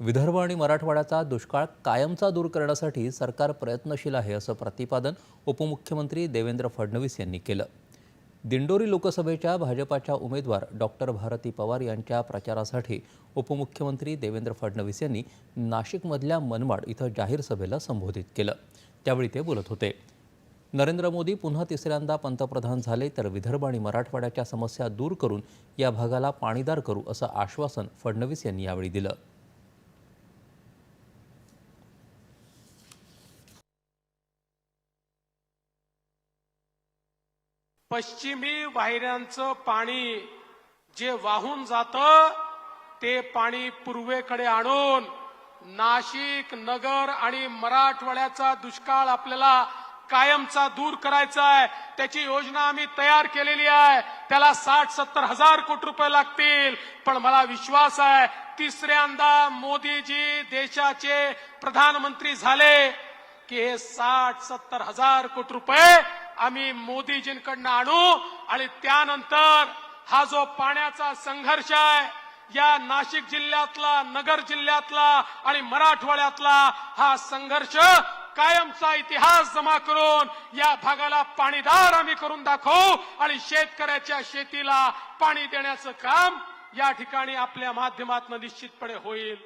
विदर्भ आणि मराठवाड्याचा दुष्काळ कायमचा दूर करण्यासाठी सरकार प्रयत्नशील आहे असं प्रतिपादन उपमुख्यमंत्री देवेंद्र फडणवीस यांनी केलं. दिंडोरी लोकसभेच्या भाजपाच्या उमेदवार डॉक्टर भारती पवार यांच्या प्रचारासाठी उपमुख्यमंत्री देवेंद्र फडणवीस यांनी नाशिकमधल्या मनमाड इथं जाहीर सभेला संबोधित केलं. त्यावेळी ते बोलत होते. नरेंद्र मोदी पुन्हा तिसऱ्यांदा पंतप्रधान झाले तर विदर्भ आणि मराठवाड्याच्या समस्या दूर करून या भागाला पाणीदार करू असं आश्वासन फडणवीस यांनी यावेळी दिलं. पश्चिमी वाहिन्यांचं पाणी जे वाहून जातं ते पाणी पूर्वेकडे आणून नाशिक नगर आणि मराठवाड्याचा दुष्काळ आपल्याला कायमचा दूर करायचा आहे. त्याची योजना आम्ही तयार केलेली आहे. त्याला साठ सत्तर हजार कोटी रुपये लागतील. पण मला विश्वास आहे तिसऱ्यांदा मोदीजी देशाचे प्रधानमंत्री झाले की हे साठ सत्तर हजार कोटी रुपये आम्ही मोदीजींकडनं आणू आणि त्यानंतर हा जो पाण्याचा संघर्ष आहे या नाशिक जिल्ह्यातला नगर जिल्ह्यातला आणि मराठवाड्यातला हा संघर्ष कायमचा इतिहास जमा करून या भागाला पाणीदार आम्ही करून दाखवू आणि शेतकऱ्याच्या शेतीला पाणी देण्याचं काम या ठिकाणी आपल्या माध्यमातून निश्चितपणे होईल.